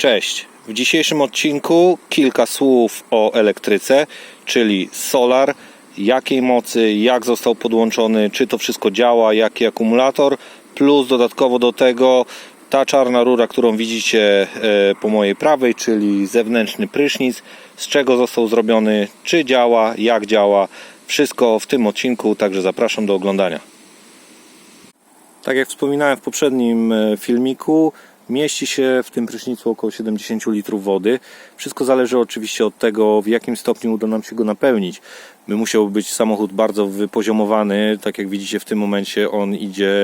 Cześć. W dzisiejszym odcinku kilka słów o elektryce, czyli solar, jakiej mocy, jak został podłączony, czy to wszystko działa, jaki akumulator, plus dodatkowo do tego ta czarna rura, którą widzicie e, po mojej prawej, czyli zewnętrzny prysznic, z czego został zrobiony, czy działa, jak działa. Wszystko w tym odcinku, także zapraszam do oglądania. Tak jak wspominałem w poprzednim e, filmiku, mieści się w tym prysznicu około 70 litrów wody. Wszystko zależy oczywiście od tego, w jakim stopniu uda nam się go napełnić. By musiał być samochód bardzo wypoziomowany, tak jak widzicie w tym momencie on idzie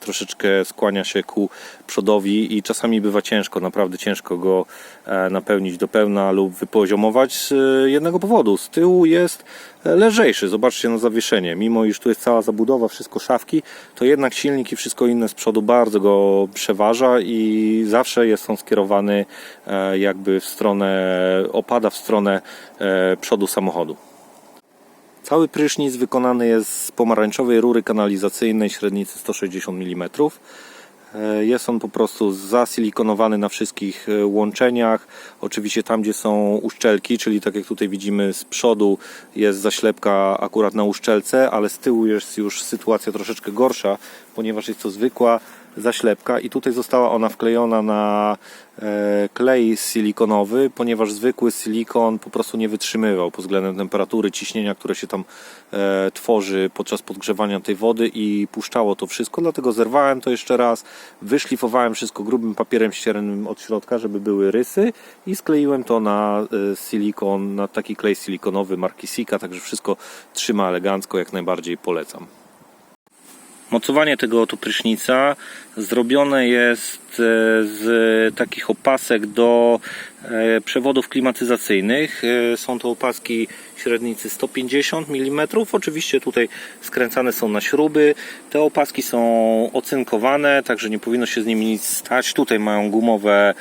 troszeczkę, skłania się ku przodowi i czasami bywa ciężko, naprawdę ciężko go e, napełnić do pełna lub wypoziomować z e, jednego powodu. Z tyłu jest lżejszy, zobaczcie na zawieszenie. Mimo iż tu jest cała zabudowa, wszystko szafki, to jednak silnik i wszystko inne z przodu bardzo go przeważa i zawsze jest on skierowany e, jakby w stronę, opada w stronę e, przodu samochodu. Cały prysznic wykonany jest z pomarańczowej rury kanalizacyjnej średnicy 160 mm. E, Jest on po prostu zasilikonowany na wszystkich e, łączeniach. Oczywiście tam, gdzie są uszczelki, czyli tak jak tutaj widzimy z przodu jest zaślepka akurat na uszczelce, ale z tyłu jest już sytuacja troszeczkę gorsza, ponieważ jest to zwykła zaślepka i tutaj została ona wklejona na e, klej silikonowy, ponieważ zwykły silikon po prostu nie wytrzymywał pod względem temperatury, ciśnienia, które się tam e, tworzy podczas podgrzewania tej wody i puszczało to wszystko, dlatego zerwałem to jeszcze raz, wyszlifowałem wszystko grubym papierem ściernym od środka, żeby były rysy i skleiłem to na e, silikon, na taki klej silikonowy marki Sika, także wszystko trzyma elegancko, jak najbardziej polecam. Mocowanie tego oto prysznica zrobione jest e, z takich opasek do e, przewodów klimatyzacyjnych. E, Są to opaski średnicy 150 mm. Oczywiście tutaj skręcane są na śruby. Te opaski są ocynkowane, także nie powinno się z nimi nic stać. Tutaj mają gumowe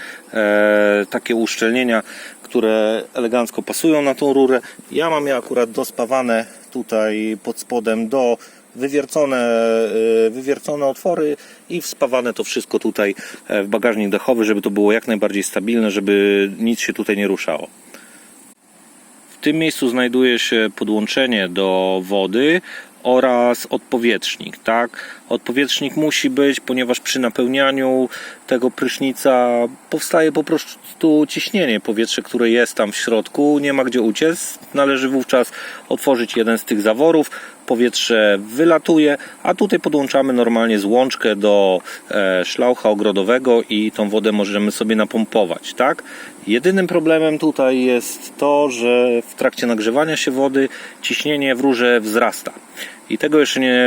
takie uszczelnienia, które elegancko pasują na tą rurę. Ja mam je akurat dospawane tutaj pod spodem do wywiercone, y, wywiercone otwory i wspawane to wszystko tutaj e, w bagażnik dachowy, żeby to było jak najbardziej stabilne, żeby nic się tutaj nie ruszało. W tym miejscu znajduje się podłączenie do wody oraz odpowietrznik, tak? Odpowietrznik musi być, ponieważ przy napełnianiu tego prysznica powstaje po prostu ciśnienie. Powietrze, które jest tam w środku, nie ma gdzie uciec. Należy wówczas otworzyć jeden z tych zaworów. Powietrze wylatuje, a tutaj podłączamy normalnie złączkę do e, szlaucha ogrodowego i tą wodę możemy sobie napompować, tak? Jedynym problemem tutaj jest to, że w trakcie nagrzewania się wody ciśnienie w rurze wzrasta. I tego jeszcze nie,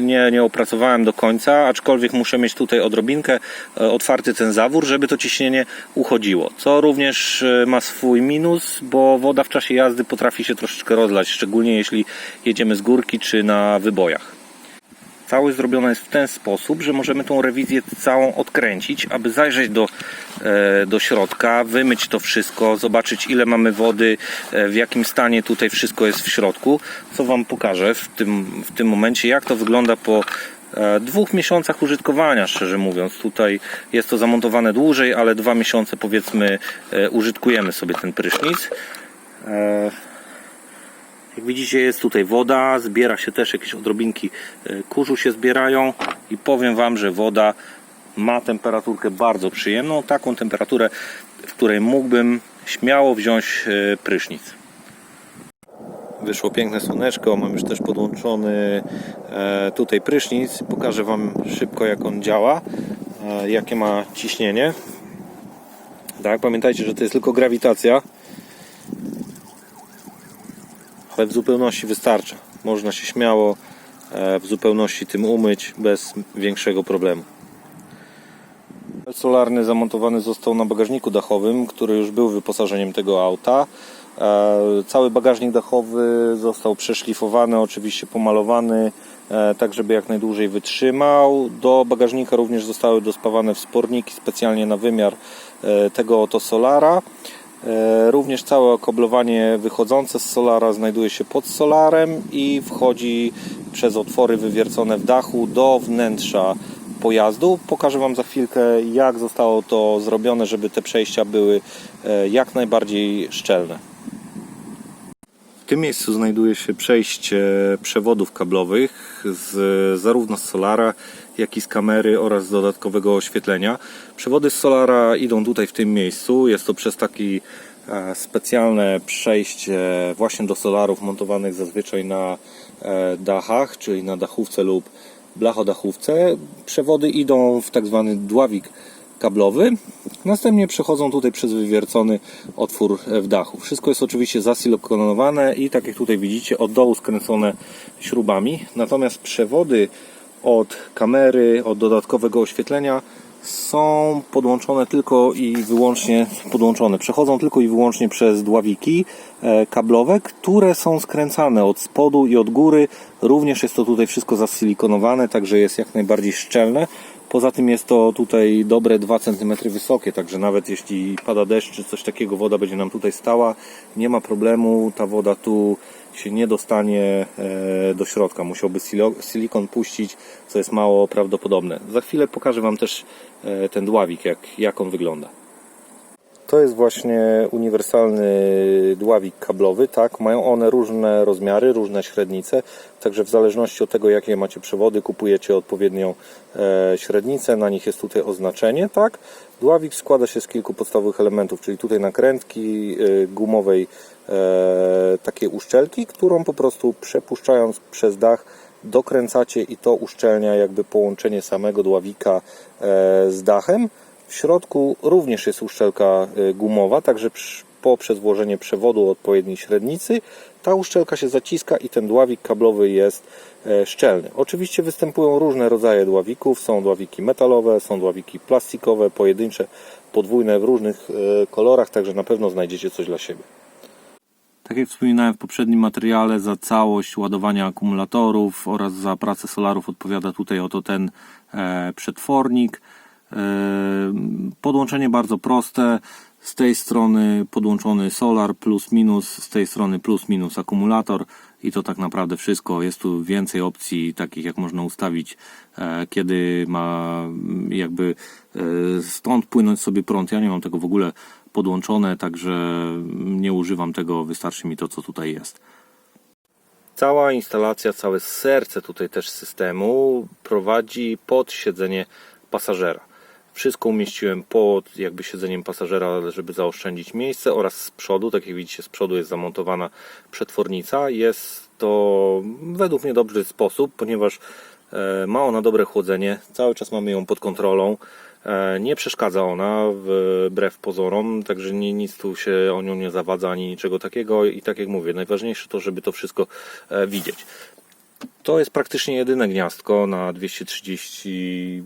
nie, nie opracowałem do końca, aczkolwiek muszę mieć tutaj odrobinkę e, otwarty ten zawór, żeby to ciśnienie uchodziło. Co również e, ma swój minus, bo woda w czasie jazdy potrafi się troszeczkę rozlać, szczególnie jeśli jedziemy z górki czy na wybojach. Całość zrobiona jest w ten sposób, że możemy tą rewizję całą odkręcić, aby zajrzeć do, e, do środka, wymyć to wszystko, zobaczyć ile mamy wody, e, w jakim stanie tutaj wszystko jest w środku, co Wam pokażę w tym, w tym momencie, jak to wygląda po e, dwóch miesiącach użytkowania, szczerze mówiąc. Tutaj jest to zamontowane dłużej, ale dwa miesiące powiedzmy użytkujemy sobie ten prysznic. Jak widzicie jest tutaj woda, zbiera się też jakieś odrobinki e, kurzu się zbierają i powiem Wam, że woda ma temperaturkę bardzo przyjemną, taką temperaturę, w której mógłbym śmiało wziąć e, prysznic. Wyszło piękne słoneczko, mam już też podłączony e, tutaj prysznic. Pokażę Wam szybko jak on działa, jakie ma ciśnienie. Tak, pamiętajcie, że to jest tylko grawitacja ale w zupełności wystarcza. Można się śmiało e, w zupełności tym umyć bez większego problemu. Solarny zamontowany został na bagażniku dachowym, który już był wyposażeniem tego auta. E, Cały bagażnik dachowy został przeszlifowany, oczywiście pomalowany, e, tak żeby jak najdłużej wytrzymał. Do bagażnika również zostały dospawane wsporniki specjalnie na wymiar tego oto solara. E, Również całe okablowanie wychodzące z solara znajduje się pod solarem i wchodzi przez otwory wywiercone w dachu do wnętrza pojazdu. Pokażę Wam za chwilkę, jak zostało to zrobione, żeby te przejścia były e, jak najbardziej szczelne. W tym miejscu znajduje się przejście przewodów kablowych z, zarówno z solara, jak i z kamery oraz z dodatkowego oświetlenia. Przewody z solara idą tutaj w tym miejscu. Jest to przez taki e, specjalne przejście właśnie do solarów montowanych zazwyczaj na e, dachach, czyli na dachówce lub blachodachówce. Przewody idą w tak zwany dławik kablowy. Następnie przechodzą tutaj przez wywiercony otwór w dachu. Wszystko jest oczywiście zasilikonowane i tak jak tutaj widzicie od dołu skręcone śrubami. Natomiast przewody od kamery, od dodatkowego oświetlenia są podłączone tylko i wyłącznie podłączone. Przechodzą tylko i wyłącznie przez dławiki e, kablowe, które są skręcane od spodu i od góry. Również jest to tutaj wszystko zasilikonowane, także jest jak najbardziej szczelne. Poza tym jest to tutaj dobre 2 cm wysokie, także nawet jeśli pada deszcz czy coś takiego, woda będzie nam tutaj stała, nie ma problemu, ta woda tu się nie dostanie e, do środka. Musiałby silikon puścić, co jest mało prawdopodobne. Za chwilę pokażę Wam też e, ten dławik, jak, jak on wygląda. To jest właśnie uniwersalny dławik kablowy, tak? Mają one różne rozmiary, różne średnice, także w zależności od tego, jakie macie przewody, kupujecie odpowiednią e, średnicę, na nich jest tutaj oznaczenie, tak? Dławik składa się z kilku podstawowych elementów, czyli tutaj nakrętki e, gumowej, e, takie uszczelki, którą po prostu przepuszczając przez dach dokręcacie i to uszczelnia jakby połączenie samego dławika e, z dachem. W środku również jest uszczelka y, gumowa, także poprzez włożenie przewodu odpowiedniej średnicy ta uszczelka się zaciska i ten dławik kablowy jest e, szczelny. Oczywiście występują różne rodzaje dławików. Są dławiki metalowe, są dławiki plastikowe, pojedyncze, podwójne w różnych e, kolorach, także na pewno znajdziecie coś dla siebie. Tak jak wspominałem w poprzednim materiale, za całość ładowania akumulatorów oraz za pracę solarów odpowiada tutaj oto ten e, przetwornik. E, podłączenie bardzo proste. Z tej strony podłączony solar plus minus, z tej strony plus minus akumulator i to tak naprawdę wszystko. Jest tu więcej opcji takich jak można ustawić, e, kiedy ma mm, jakby e, stąd płynąć sobie prąd. Ja nie mam tego w ogóle podłączone, także nie używam tego, wystarczy mi to co tutaj jest. Cała instalacja, całe serce tutaj też systemu prowadzi pod siedzenie pasażera. Wszystko umieściłem pod jakby siedzeniem pasażera, żeby zaoszczędzić miejsce oraz z przodu, tak jak widzicie z przodu jest zamontowana przetwornica. Jest to według mnie dobry sposób, ponieważ e, ma ona dobre chłodzenie, cały czas mamy ją pod kontrolą. E, Nie przeszkadza ona wbrew pozorom, także nic tu się o nią nie zawadza ani niczego takiego i tak jak mówię, najważniejsze to, żeby to wszystko e, widzieć. To jest praktycznie jedyne gniazdko na 230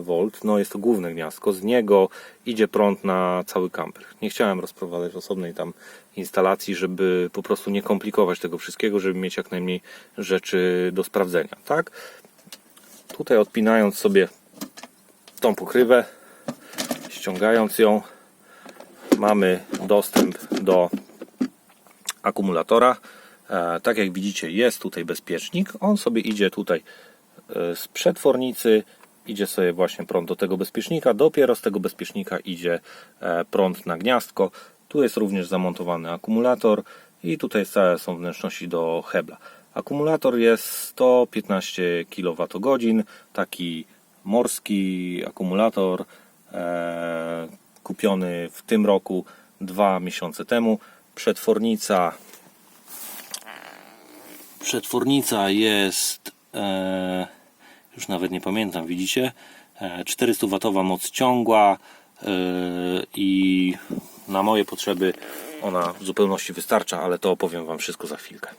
V. No jest to główne gniazdko. Z niego idzie prąd na cały kamper. Nie chciałem rozprowadzać osobnej tam instalacji, żeby po prostu nie komplikować tego wszystkiego, żeby mieć jak najmniej rzeczy do sprawdzenia. Tak? Tutaj odpinając sobie tą pokrywę, ściągając ją, mamy dostęp do akumulatora. E, Tak jak widzicie, jest tutaj bezpiecznik. On sobie idzie tutaj e, z przetwornicy, idzie sobie właśnie prąd do tego bezpiecznika. Dopiero z tego bezpiecznika idzie e, prąd na gniazdko. Tu jest również zamontowany akumulator i tutaj całe są wnętrzności do hebla. Akumulator jest 115 kWh, taki morski akumulator e, kupiony w tym roku dwa miesiące temu. Przetwornica Przetwornica jest, e, już nawet nie pamiętam, widzicie, e, 400W moc ciągła e, i na moje potrzeby ona w zupełności wystarcza, ale to opowiem Wam wszystko za chwilkę.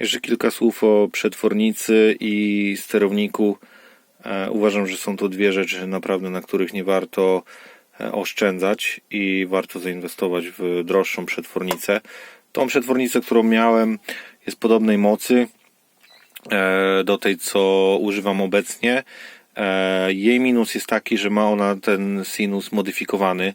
Jeszcze kilka słów o przetwornicy i sterowniku. E, Uważam, że są to dwie rzeczy naprawdę, na których nie warto e, oszczędzać i warto zainwestować w droższą przetwornicę. Tą przetwornicę, którą miałem, jest podobnej mocy e, do tej, co używam obecnie. E, Jej minus jest taki, że ma ona ten sinus modyfikowany.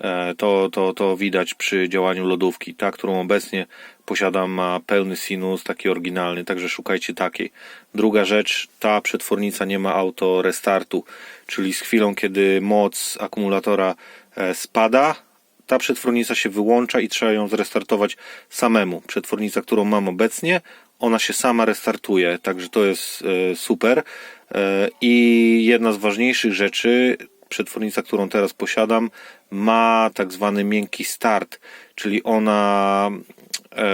E, To, to, to widać przy działaniu lodówki. Ta, którą obecnie posiadam, ma pełny sinus, taki oryginalny, także szukajcie takiej. Druga rzecz, ta przetwornica nie ma auto restartu, czyli z chwilą, kiedy moc akumulatora spada, ta przetwornica się wyłącza i trzeba ją zrestartować samemu. Przetwornica, którą mam obecnie, ona się sama restartuje, także to jest e, super. E, I jedna z ważniejszych rzeczy, przetwornica, którą teraz posiadam, ma tak zwany miękki start, czyli ona e,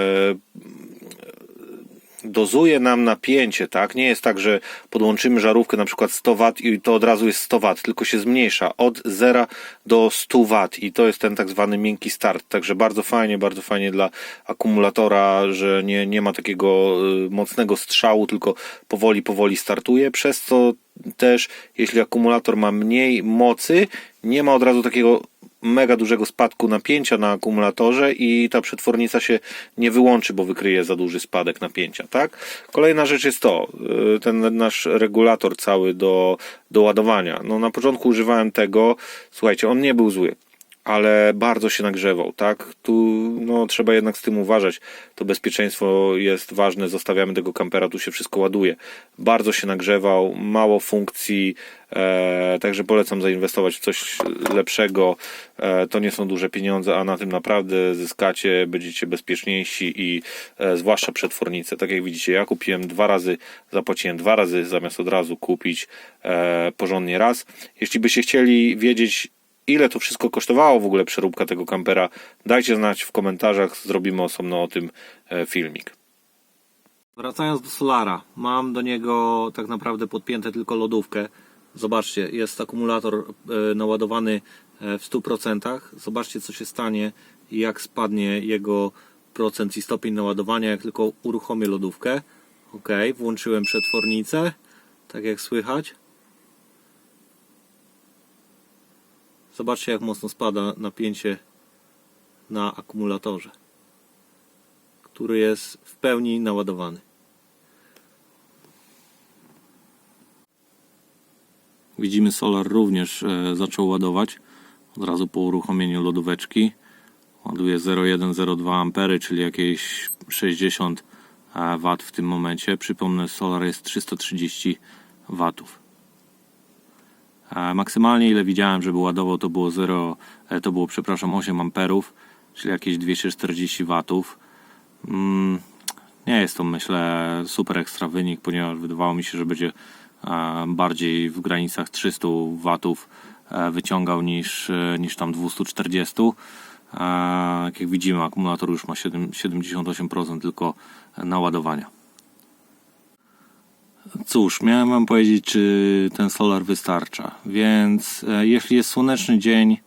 dozuje nam napięcie, tak? Nie jest tak, że podłączymy żarówkę na przykład 100 W i to od razu jest 100 W, tylko się zmniejsza od 0 do 100 W i to jest ten tak zwany miękki start. Także bardzo fajnie, bardzo fajnie dla akumulatora, że nie, nie ma takiego y, mocnego strzału, tylko powoli, powoli startuje, przez co też jeśli akumulator ma mniej mocy, nie ma od razu takiego mega dużego spadku napięcia na akumulatorze i ta przetwornica się nie wyłączy, bo wykryje za duży spadek napięcia, tak? Kolejna rzecz jest to, y, ten nasz regulator cały do, do ładowania. No na początku używałem tego, słuchajcie, on nie był zły, ale bardzo się nagrzewał, tak? Tu no, trzeba jednak z tym uważać. To bezpieczeństwo jest ważne, zostawiamy tego kampera, tu się wszystko ładuje. Bardzo się nagrzewał, mało funkcji, e, także polecam zainwestować w coś lepszego. E, to nie są duże pieniądze, a na tym naprawdę zyskacie, będziecie bezpieczniejsi i e, zwłaszcza przetwornice. Tak jak widzicie, ja kupiłem dwa razy, zapłaciłem dwa razy, zamiast od razu kupić e, porządnie raz. Jeśli byście chcieli wiedzieć, ile to wszystko kosztowało w ogóle przeróbka tego kampera, dajcie znać w komentarzach, zrobimy osobno o tym e, filmik. Wracając do Solara, mam do niego tak naprawdę podpięte tylko lodówkę. Zobaczcie, jest akumulator e, naładowany e, w 100%. Zobaczcie, co się stanie, jak spadnie jego procent i stopień naładowania, jak tylko uruchomię lodówkę. Ok, włączyłem przetwornicę, tak jak słychać. Zobaczcie, jak mocno spada napięcie na akumulatorze, który jest w pełni naładowany. Widzimy, solar również e, zaczął ładować od razu po uruchomieniu lodóweczki. Ładuje 0,1-0,2 ampery, czyli jakieś 60 W w tym momencie. Przypomnę, solar jest 330 watów. Maksymalnie ile widziałem, żeby ładował to było 0, e, to było przepraszam 8 amperów, czyli jakieś 240 watów. Mm, Nie jest to myślę super ekstra wynik, ponieważ wydawało mi się, że będzie bardziej w granicach 300 watów e, wyciągał niż, e, niż tam 240. E, Jak widzimy akumulator już ma 7, 78% tylko naładowania. Cóż, miałem wam powiedzieć, czy ten solar wystarcza. Więc e, jeśli jest słoneczny dzień,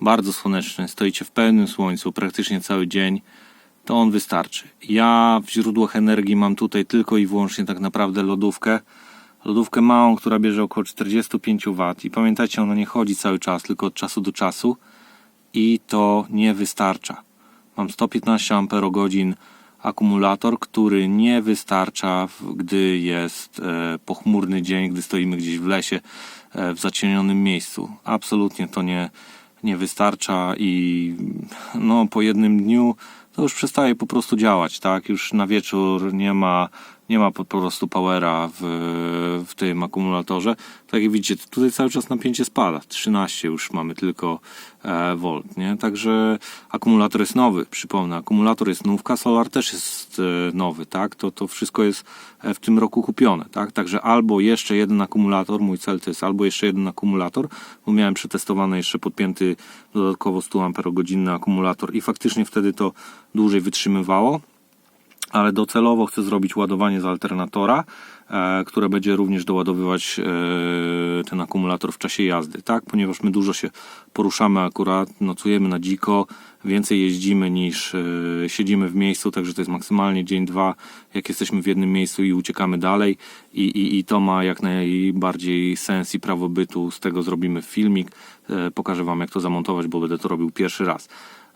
bardzo słoneczny, stoicie w pełnym słońcu praktycznie cały dzień, to on wystarczy. Ja w źródłach energii mam tutaj tylko i wyłącznie tak naprawdę lodówkę. Lodówkę małą, która bierze około 45 W. I pamiętajcie, ona nie chodzi cały czas, tylko od czasu do czasu. I to nie wystarcza. Mam 115 amperogodzin akumulator, który nie wystarcza, gdy jest e, pochmurny dzień, gdy stoimy gdzieś w lesie, e, w zacienionym miejscu. Absolutnie to nie, nie wystarcza i no, po jednym dniu to już przestaje po prostu działać, tak? Już na wieczór nie ma, nie ma po prostu powera w, w tym akumulatorze. Tak jak widzicie, tutaj cały czas napięcie spada. 13 już mamy tylko e, V, nie? Także akumulator jest nowy, przypomnę. Akumulator jest nówka, solar też jest e, nowy, tak? To, to wszystko jest e, w tym roku kupione, tak? Także albo jeszcze jeden akumulator, mój cel to jest albo jeszcze jeden akumulator, bo miałem przetestowany jeszcze podpięty dodatkowo 100 Ah akumulator i faktycznie wtedy to dłużej wytrzymywało ale docelowo chcę zrobić ładowanie z alternatora, e, które będzie również doładowywać e, ten akumulator w czasie jazdy, tak? Ponieważ my dużo się poruszamy akurat, nocujemy na dziko, więcej jeździmy niż e, siedzimy w miejscu, także to jest maksymalnie dzień, dwa, jak jesteśmy w jednym miejscu i uciekamy dalej i, i, i to ma jak najbardziej sens i prawo bytu, z tego zrobimy filmik, pokażę Wam jak to zamontować, bo będę to robił pierwszy raz.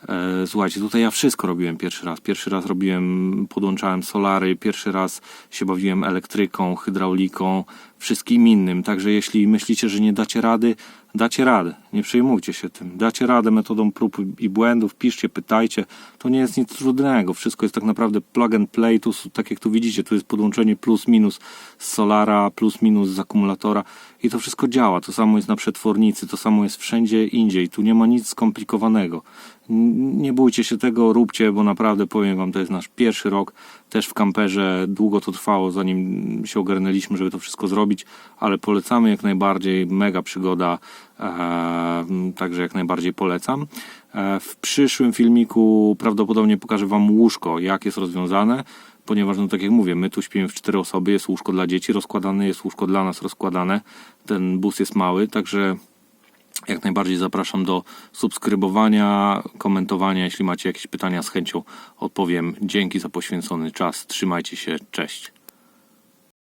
E, Słuchajcie, tutaj ja wszystko robiłem pierwszy raz. Pierwszy raz robiłem, podłączałem solary, pierwszy raz się bawiłem elektryką, hydrauliką. Wszystkim innym. Także jeśli myślicie, że nie dacie rady, dacie radę. Nie przejmujcie się tym. Dacie radę metodą prób i błędów, piszcie, pytajcie. To nie jest nic trudnego. Wszystko jest tak naprawdę plug and play. Tu, tak jak tu widzicie, tu jest podłączenie plus minus z solara, plus minus z akumulatora i to wszystko działa. To samo jest na przetwornicy, to samo jest wszędzie indziej. Tu nie ma nic skomplikowanego. Nie bójcie się tego, róbcie, bo naprawdę powiem wam, to jest nasz pierwszy rok też w kamperze. Długo to trwało, zanim się ogarnęliśmy, żeby to wszystko zrobić, ale polecamy jak najbardziej. Mega przygoda, e, także jak najbardziej polecam. E, w przyszłym filmiku prawdopodobnie pokażę wam łóżko, jak jest rozwiązane. Ponieważ, no tak jak mówię, my tu śpimy w cztery osoby, jest łóżko dla dzieci rozkładane, jest łóżko dla nas rozkładane. Ten bus jest mały, także jak najbardziej zapraszam do subskrybowania, komentowania. Jeśli macie jakieś pytania, z chęcią odpowiem. Dzięki za poświęcony czas. Trzymajcie się. Cześć.